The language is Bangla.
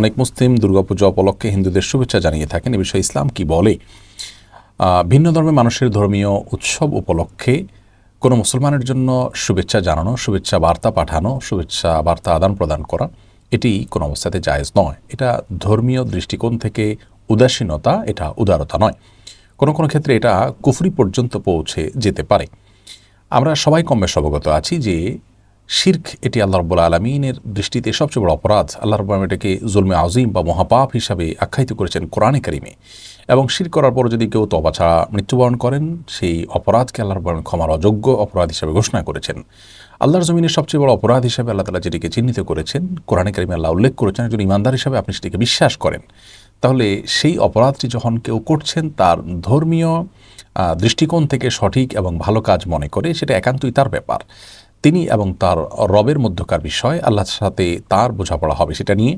অনেক মুসলিম দুর্গাপূজা উপলক্ষে হিন্দুদের শুভেচ্ছা জানিয়ে থাকেন। এ বিষয়ে ইসলাম কি বলে? ভিন্ন ধর্মের মানুষের ধর্মীয় উৎসব উপলক্ষে কোনো মুসলমানের জন্য শুভেচ্ছা জানানো, শুভেচ্ছা বার্তা পাঠানো, শুভেচ্ছা বার্তা আদান প্রদান করা, এটি কোনো অবস্থাতে জায়েজ নয়। এটা ধর্মীয় দৃষ্টিকোণ থেকে উদাসীনতা, এটা উদারতা নয়। কোনো কোনো ক্ষেত্রে এটা কুফরি পর্যন্ত পৌঁছে যেতে পারে। আমরা সবাই কম বেশ অবগত আছি যে শির্ক এটি আল্লাহ রব্বুল আলমিনের দৃষ্টিতে সবচেয়ে বড় অপরাধ। আল্লাহ রব্বুল আলমিন এটাকে জুলমে আজিম বা মহাপাপ হিসাবে আখ্যায়িত করেছেন কোরআনে কারিমে। এবং শির করার পর যদি কেউ তবা ছাড়া মৃত্যুবরণ করেন, সেই অপরাধকে আল্লাহ রব্বুল আলমিন ক্ষমার অযোগ্য অপরাধ হিসাবে ঘোষণা করেছেন। আল্লাহর জমিনের সবচেয়ে বড় অপরাধ হিসাবে আল্লাহ তালা যেটিকে চিহ্নিত করেছেন, কোরআনে কারিমে আল্লাহ উল্লেখ করেছেন, একজন ইমানদার হিসাবে আপনি সেটিকে বিশ্বাস করেন। তাহলে সেই অপরাধটি যখন কেউ করছেন, তার ধর্মীয় দৃষ্টিকোণ থেকে সঠিক এবং ভালো কাজ মনে করে, সেটা একান্তই তার ব্যাপার। তিনি এবং তার রবের মধ্যকার বিষয় আল্লাহর সাথে তার বোঝাপড়া হবে সেটা নিয়ে।